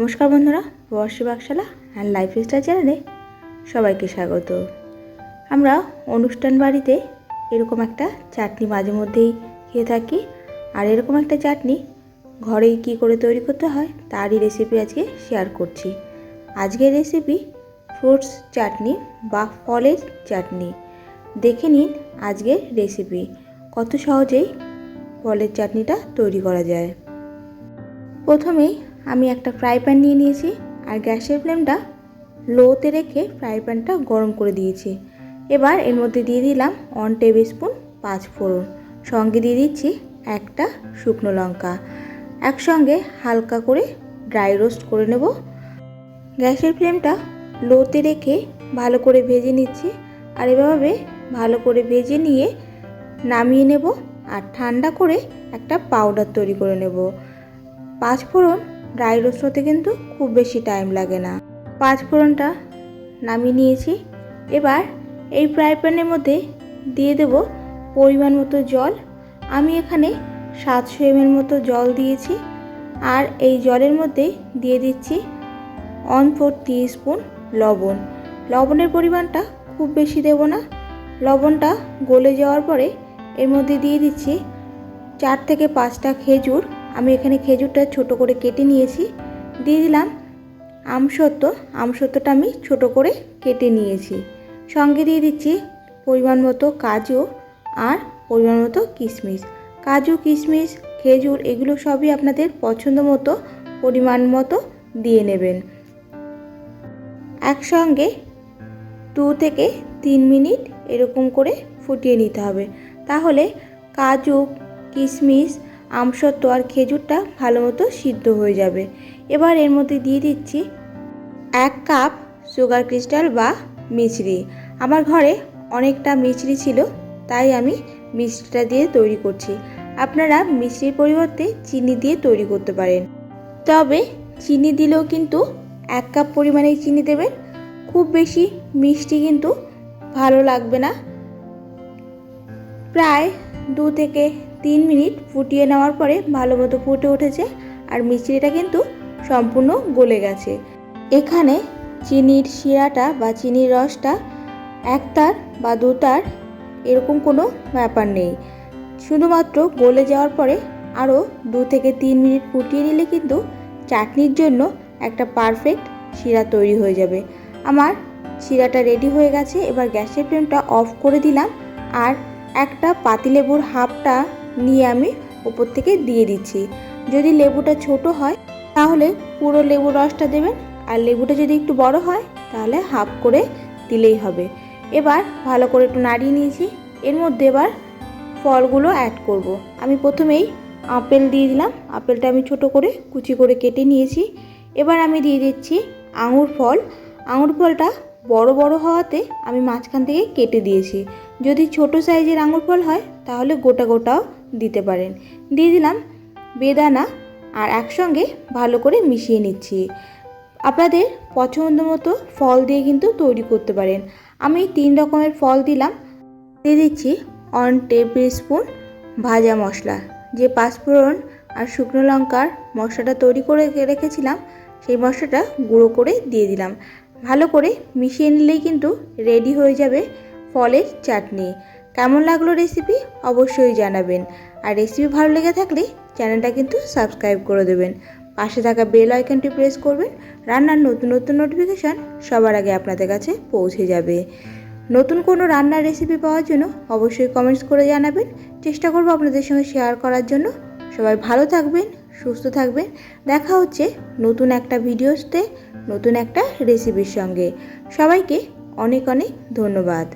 নমস্কার বন্ধুরা, বর্ষী বাকশালা অ্যান্ড লাইফ স্টাইল চ্যানেলে সবাইকে স্বাগত। আমরা অনুষ্ঠান বাড়িতে এরকম একটা চাটনি মাঝে মধ্যেই খেয়ে থাকি আর এরকম একটা চাটনি ঘরেই কি করে তৈরি করতে হয় তারই রেসিপি আজকে শেয়ার করছি। আজকের রেসিপি ফ্রুটস চাটনি বা ফলের চাটনি। দেখে নিন আজকের রেসিপি কত সহজেই ফলের চাটনিটা তৈরি করা যায়। প্রথমেই আমি একটা ফ্রাই প্যান নিয়ে নিয়েছি আর গ্যাসের ফ্লেমটা লোতে রেখে ফ্রাই প্যানটা গরম করে দিয়েছি। এবার এর মধ্যে দিয়ে দিলাম ওয়ান টেবিল স্পুন পাঁচ ফোড়ন। সঙ্গে দিয়ে দিচ্ছি একটা শুকনো লঙ্কা। একসঙ্গে হালকা করে ড্রাই রোস্ট করে নেব। গ্যাসের ফ্লেমটা লোতে রেখে ভালো করে ভেজে নিচ্ছি আর এভাবে ভালো করে ভেজে নিয়ে নামিয়ে নেব আর ঠান্ডা করে একটা পাউডার তৈরি করে নেব। পাঁচ ফোড়ন ড্রাই রোস্ট হতে কিন্তু খুব বেশি টাইম লাগে না। পাঁচ ফোড়নটা নামিয়ে নিয়েছি। এবার এই ফ্রাই প্যানের মধ্যে দিয়ে দেব পরিমাণ মতো জল। আমি এখানে সাতশো এমএল মতো জল দিয়েছি। আর এই জলের মধ্যে দিয়ে দিচ্ছি ওয়ান ফোর স্পুন লবণ। লবণের পরিমাণটা খুব বেশি দেব না। লবণটা গলে যাওয়ার পরে এর মধ্যে দিয়ে দিচ্ছি চার থেকে পাঁচটা খেজুর। আমি এখানে খেজুরটা ছোট করে কেটে নিয়েছি। দিয়ে দিলাম আমসত্ত্ব আমসত্ত্বটা আমি ছোট করে কেটে নিয়েছি। সঙ্গে দিয়ে দিচ্ছি পরিমাণ মতো কাজু আর পরিমাণ মতো কিশমিশ। কাজু, কিশমিশ, খেজুর এগুলো সবই আপনাদের পছন্দ মতো পরিমাণ মতো দিয়ে নেবেন। একসঙ্গে দু থেকে তিন মিনিট এরকম করে ফুটিয়ে নিতে হবে। তাহলে কাজু, কিশমিশ আমসত্ত্ব আর খেজুরটা ভালো মতো সিদ্ধ হয়ে যাবে। এবার এর মধ্যে দিয়ে দিচ্ছি এক কাপ সুগার ক্রিস্টাল বা মিছরি। আমার ঘরে অনেকটা মিছরি ছিল, তাই আমি মিষ্টিটা দিয়ে তৈরি করছি। আপনারা মিষ্টির পরিবর্তে চিনি দিয়ে তৈরি করতে পারেন। তবে চিনি দিলেও কিন্তু এক কাপ পরিমাণে চিনি দেবেন। খুব বেশি মিষ্টি কিন্তু ভালো লাগবে না। প্রায় দু থেকে তিন মিনিট ফুটিয়ে নেওয়ার পরে ভালো মতো ফুটে উঠেছে আর মিষ্টিটা কিন্তু সম্পূর্ণ গলে গেছে। এখানে চিনির শিরাটা বা চিনির রসটা এক তার বা দু তার এরকম কোনো ব্যাপার নেই। শুধুমাত্র গলে যাওয়ার পরে আরও দু থেকে তিন মিনিট ফুটিয়ে নিলে কিন্তু চাটনির জন্য একটা পারফেক্ট শিরা তৈরি হয়ে যাবে। আমার শিরাটা রেডি হয়ে গেছে, এবার গ্যাসের ফ্লেমটা অফ করে দিলাম আর একটা পাতিলেবুর হাফটা নিয়ে আমি ওপর থেকে দিয়ে দিচ্ছি। যদি লেবুটা ছোট হয়, তাহলে পুরো লেবুর রসটা দেবেন। আর লেবুটা যদি একটু বড় হয়, তাহলে হাফ করে দিলেই হবে। এবার ভালো করে একটু নাড়িয়ে নিয়েছি। এর মধ্যে এবার ফলগুলো অ্যাড করব। আমি প্রথমেই আপেল দিয়ে দিলাম। আপেলটা আমি ছোট করে কুচি করে কেটে নিয়েছি। এবার আমি দিয়ে দিচ্ছি আঙুর ফল। আঙুর ফলটা বড় বড় হওয়াতে আমি মাঝখান থেকে কেটে দিয়েছি। যদি ছোট সাইজের আঙুর ফল হয়, তাহলে গোটা গোটাও দিতে পারেন। দিয়ে দিলাম বেদানা আর একসঙ্গে ভালো করে মিশিয়ে নিচ্ছি। আপনাদের পছন্দ মতো ফল দিয়ে কিন্তু তৈরি করতে পারেন। আমি তিন রকমের ফল দিলাম। দিয়ে দিচ্ছি অন টেবিল স্পুন ভাজা মশলা। যে পাঁচফোড়ন আর শুকনো লঙ্কার মশলাটা তৈরি করে রেখেছিলাম, সেই মশলাটা গুঁড়ো করে দিয়ে দিলাম। ভালো করে মিশিয়ে নিলেই কিন্তু রেডি হয়ে যাবে ফলের চাটনি। কেমন লাগল রেসিপি অবশ্যই জানাবেন। আর রেসিপি ভালো লেগে থাকলে চ্যানেলটা কিন্তু সাবস্ক্রাইব করে দেবেন। পাশে থাকা বেল আইকনটি প্রেস করবেন। রান্নার নতুন নতুন নোটিফিকেশান সবার আগে আপনাদের কাছে পৌঁছে যাবে। নতুন কোনো রান্নার রেসিপি পাওয়ার জন্য অবশ্যই কমেন্টস করে জানাবেন। চেষ্টা করব আপনাদের সঙ্গে শেয়ার করার জন্য। সবাই ভালো থাকবেন, সুস্থ থাকবেন। দেখা হচ্ছে নতুন একটা ভিডিওতে নতুন একটা রেসিপির সঙ্গে। সবাইকে অনেক অনেক ধন্যবাদ।